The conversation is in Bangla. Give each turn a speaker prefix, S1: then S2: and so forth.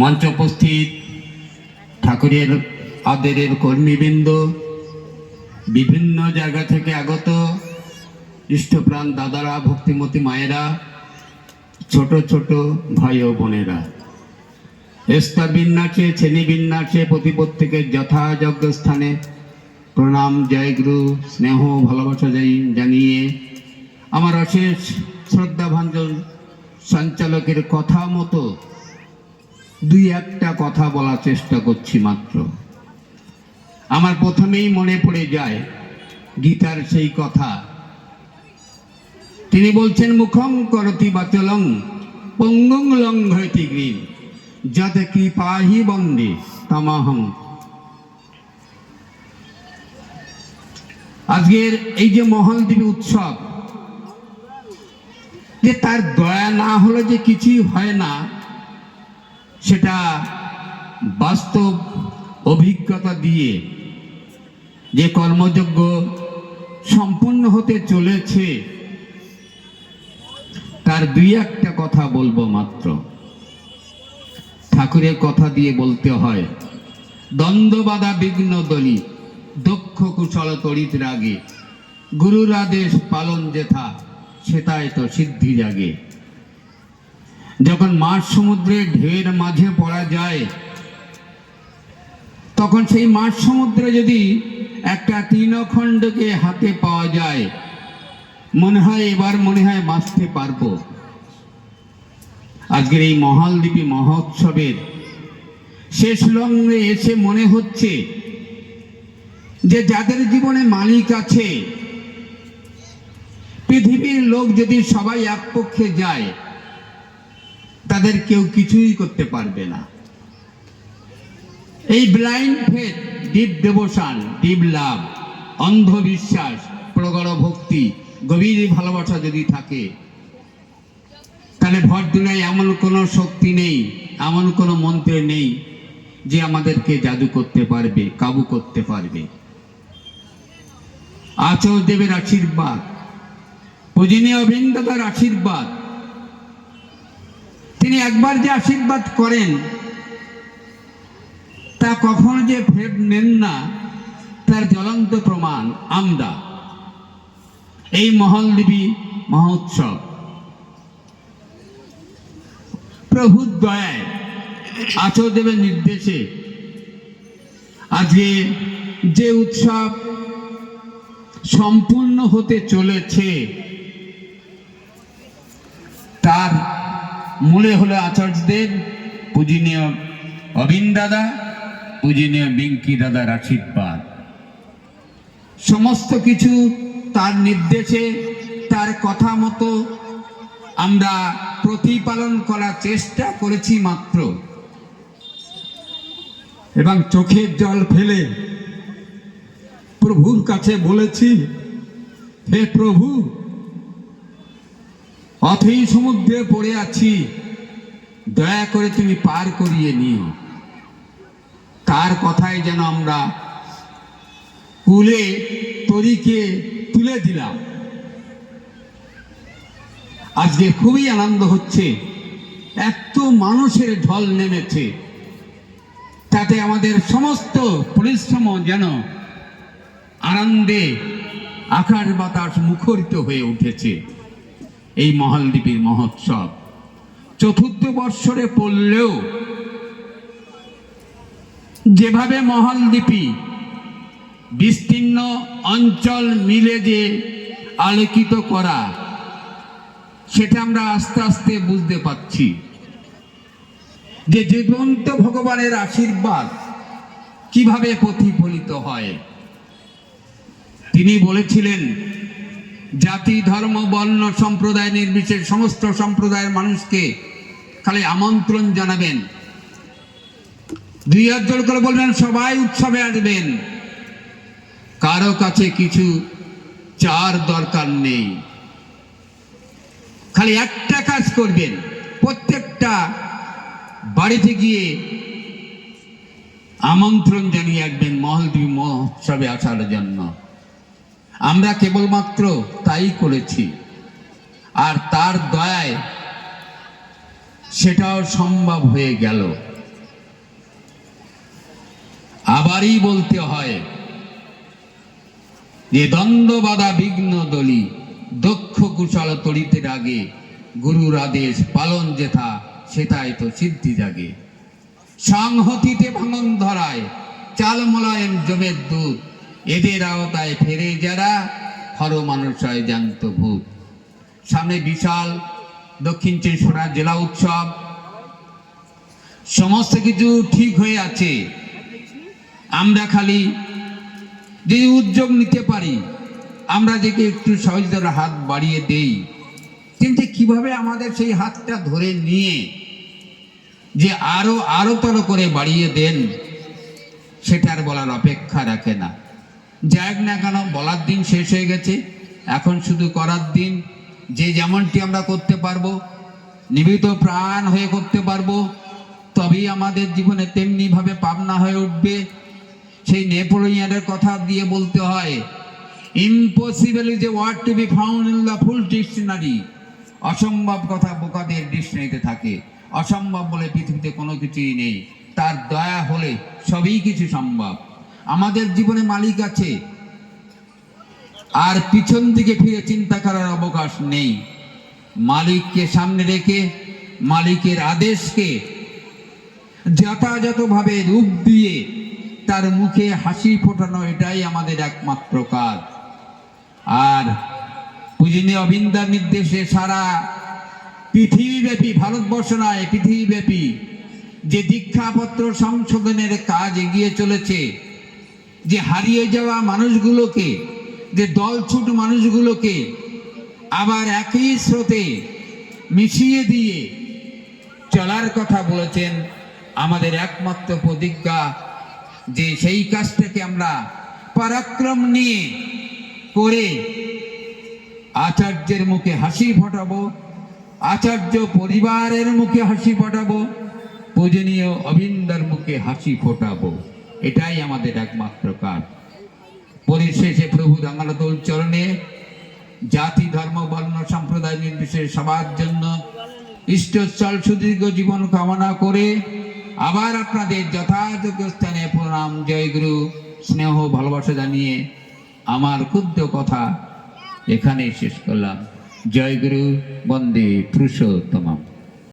S1: মঞ্চ উপস্থিত ঠাকুরের, আদরের কর্মীবৃন্দ, বিভিন্ন জায়গা থেকে আগত ইষ্টপ্রাণ দাদারা, ভক্তিমতী মায়েরা, ছোট ছোট ভাই ও বোনেরা। স্তর বিন্যাসে শ্রেণি বিন্যাসে প্রতি প্রত্যেকের যথাযোগ্য স্থানে প্রণাম জয়গুরু স্নেহ, ভালোবাসা জানিয়ে আমার অশেষ শ্রদ্ধাভাঞ্জন সঞ্চালকের কথা মতো দুই একটা কথা বলার চেষ্টা করছি মাত্র। আমার প্রথমেই মনে পড়ে যায় গীতার সেই কথা। তিনি বলছেন, মুখং করতি বাচলং, পঙ্গং লঙ্ঘয়তি গ্রীন যাতে কৃপাহি বন্দে তামাহং। আজকের এই যে মহলদ্বীপ উৎসব, যে তার দয়া না হলে যে কিছুই হয় না সেটা বাস্তব অভিজ্ঞতা দিয়ে যে কর্মযজ্ঞ সম্পূর্ণ হতে চলেছে, তার দুই একটা কথা বলব মাত্র। ঠাকুরের কথা দিয়ে বলতে হয়, দ্বন্দ্ববাদা বিঘ্ন দলি, দক্ষ কুশল তড়িৎ রাগে, গুরুর আদেশ পালন যেথা সেটাই তো সিদ্ধি জাগে। যখন মাছ সমুদ্রে ঢের মাঝে পড়া যায়, তখন সেই মাছ সমুদ্রে যদি একটা তৃণখণ্ডকে হাতে পাওয়া যায়, মনে হয় এবার মনে হয় বাঁচতে পারব। আজকের এই মহালদ্বীপী মহোৎসবের শেষ লগ্নে এসে মনে হচ্ছে যে যাদের জীবনে মালিক আছে, পৃথিবীর লোক যদি সবাই এক পক্ষে যায় তাদের কেউ কিছুই করতে পারবে না। এই blind faith deep devotion deep love অন্ধবিশ্বাস প্রগড় ভক্তি, গভীর ভালোবাসা যদি থাকে, তাহলে ভর দুনিয়ায় এমন কোনো শক্তি নেই, এমন কোনো মন্ত্র নেই যে আমাদেরকে জাদু করতে পারবে, কাবু করতে পারবে। আচর দেবের আশীর্বাদ, পূজনীয় বৃন্দতার আশীর্বাদ তিনি একবার যে আশীর্বাদ করেন, তা কখনো যে ফের নেন না, তার জ্বলন্ত প্রমাণ আমরা। এই মহলদেবী মহোৎসব। প্রভুর দয়ায় আচরদেবের নির্দেশে আজকে যে উৎসব সম্পূর্ণ হতে চলেছে, তার মূলে হলো আচার্যদের পূজনীয় অবিন দাদা, পূজনীয় বিঙ্কি দাদার আশীর্বাদ সমস্ত কিছু তার নির্দেশে, তার কথা মতো আমরা প্রতিপালন করার চেষ্টা করেছি মাত্র।
S2: এবং চোখের জল ফেলে প্রভুর কাছে বলেছি, হে প্রভু
S1: অথই সমুদ্রে পড়ে আছি। দয়া করে তুমি পার করিয়ে নিও। তার কথাই যেন আমরা কুলে তরিকে তুলে দিলাম। আজকে খুবই আনন্দ হচ্ছে। এত মানুষের ঢল নেমেছে। তাতে আমাদের সমস্ত পরিশ্রম যেন আনন্দে আকাশ বাতাস মুখরিত হয়ে উঠেছে। এই মহলদ্বীপের মহোৎসব। চতুর্থ বৎসরে পড়লেও যেভাবে মহলদ্বীপী বিস্তীর্ণ অঞ্চল মিলে যে আলোকিত করা, সেটা আমরা আস্তে আস্তে বুঝতে পারছি। যে জীবন্ত ভগবানের আশীর্বাদ কীভাবে প্রতিফলিত হয়। তিনি বলেছিলেন জাতি, ধর্ম, বর্ণ, সম্প্রদায় নির্বিশেষ সমস্ত সম্প্রদায়ের মানুষকে খালি আমন্ত্রণ জানাবেন। দুই জোর করে বলবেন, সবাই উৎসবে আসবেন। কারও কাছে কিছু চার দরকার নেই। খালি একটা কাজ করবেন, প্রত্যেকটা বাড়িতে গিয়ে আমন্ত্রণ জানিয়ে আসবেন মহলদ্বীপ মহোৎসবে আসার জন্য। আমরা কেবলমাত্র তাই করেছি। আর তার দয়ায় সেটাও সম্ভব হয়ে গেল। আবারই বলতে হয়, যে দ্বন্দ্ববাদা বিঘ্ন দলি দক্ষ কুশল তরিতে রাগে গুরুর আদেশ পালন যেথা সেটাই তো সিদ্ধি জাগে। সংহতিতে ভাঙন ধরায় চাল মোলায়েম জমের দুধ এদের আওতায় ফেরে যারা হর মানুষয় জ্যান্ত ভূত। সামনে বিশাল দক্ষিণ চব্বিশ জেলা উৎসব। সমস্ত কিছু ঠিক হয়ে আছে। আমরা খালি যে উদ্যোগ নিতে পারি, আমরা যেকে একটু সহজতার হাত বাড়িয়ে দেই। কিন্তু কীভাবে আমাদের সেই হাতটা ধরে নিয়ে যে আরও আরও তর করে বাড়িয়ে দেন, সেটার বলার অপেক্ষা রাখে না। যাক না কেন, বলার দিন শেষ হয়ে গেছে। এখন শুধু করার দিন। যে যেমনটি আমরা করতে পারব নিবিত প্রাণ হয়ে করতে পারব, তবেই আমাদের জীবনে তেমনিভাবে পাবনা হয়ে উঠবে। সেই নেপোলিয়নের কথা দিয়ে বলতে হয় impossible is a word to be found in the fool dictionary অসম্ভব কথা বোকাদের ডিকশনারিতে থাকে। অসম্ভব বলে পৃথিবীতে কোনো কিছুই নেই। তার দয়া হলে সবই কিছু সম্ভব। আমাদের জীবনে মালিক আছে। আর পিছন দিকে ফিরে চিন্তা করার অবকাশ নেই। মালিককে সামনে রেখে, মালিকের আদেশকে যথাযথভাবে রূপ দিয়ে তার মুখে হাসি ফোটানো এটাই আমাদের একমাত্র কাজ। আর পূজনীয় অবিন্দার নির্দেশে সারা পৃথিবীব্যাপী, ভারতবর্ষ নয়, পৃথিবীব্যাপী যে দীক্ষাপত্র সংশোধনের কাজ এগিয়ে চলেছে যে হারিয়ে যাওয়া মানুষগুলোকে, যে দলছুট মানুষগুলোকে আবার একই স্রোতে মিশিয়ে দিয়ে চলার কথা বলেছেন আমাদের একমাত্র প্রতিজ্ঞা যে সেই কাজটাকে আমরা পরাক্রম নিয়ে করে আচার্যের মুখে হাসি ফোটাবো, আচার্য পরিবারের মুখে হাসি ফোটাবো, পূজনীয় অবিন্দার মুখে হাসি ফোটাবো। এটাই আমাদের একমাত্র কাজ। পরিশেষে প্রভু রাঙ্গালতোল চরণে জাতি, ধর্ম, বর্ণ, সম্প্রদায় নির্বিশেষে সবার জন্য ইষ্টচল সুদীর্ঘ জীবন কামনা করে আবার আপনাদের যথাযোগ্য স্থানে প্রণাম জয়গুরু স্নেহ, ভালোবাসা জানিয়ে আমার ক্ষুদ্র কথা এখানেই শেষ করলাম। জয়গুরু বন্দে পুরুষোত্তমম।